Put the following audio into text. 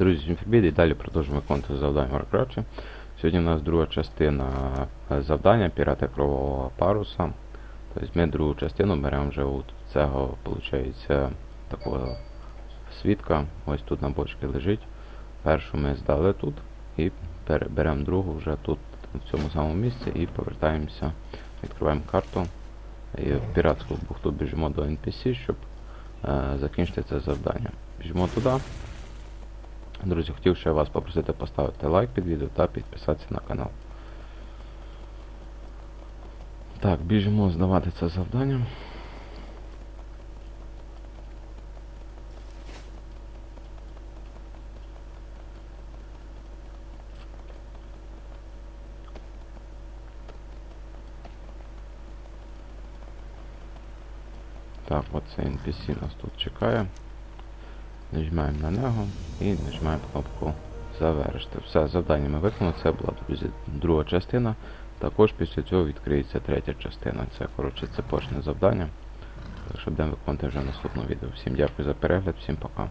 Друзі, всім привіт і далі продовжуємо виконувати завдання Warcraft. Сьогодні у нас друга частина е, завдання Пірати Кровового Паруса. Тобто ми другу частину беремо вже у цього, виходить, такого свідка. Ось тут на бочці лежить. Першу ми здали тут і беремо другу вже тут, в цьому самому місці, і повертаємося, відкриваємо карту. І в піратську бухту біжимо до NPC, щоб е, закінчити це завдання. Біжимо туди. Друзі, хотів ще вас попросити поставити лайк під відео та підписатися на канал. Так, біжимо здавати це завдання. Так, оце NPC нас тут чекає. Нажимаємо на нього і нажимаємо кнопку завершити. Все, завдання ми виконали. Це була, друзі, друга частина. Також після цього відкриється третя частина. Це, коротше, це почне завдання. Так що будемо виконувати вже наступне відео. Всім дякую за перегляд, всім пока.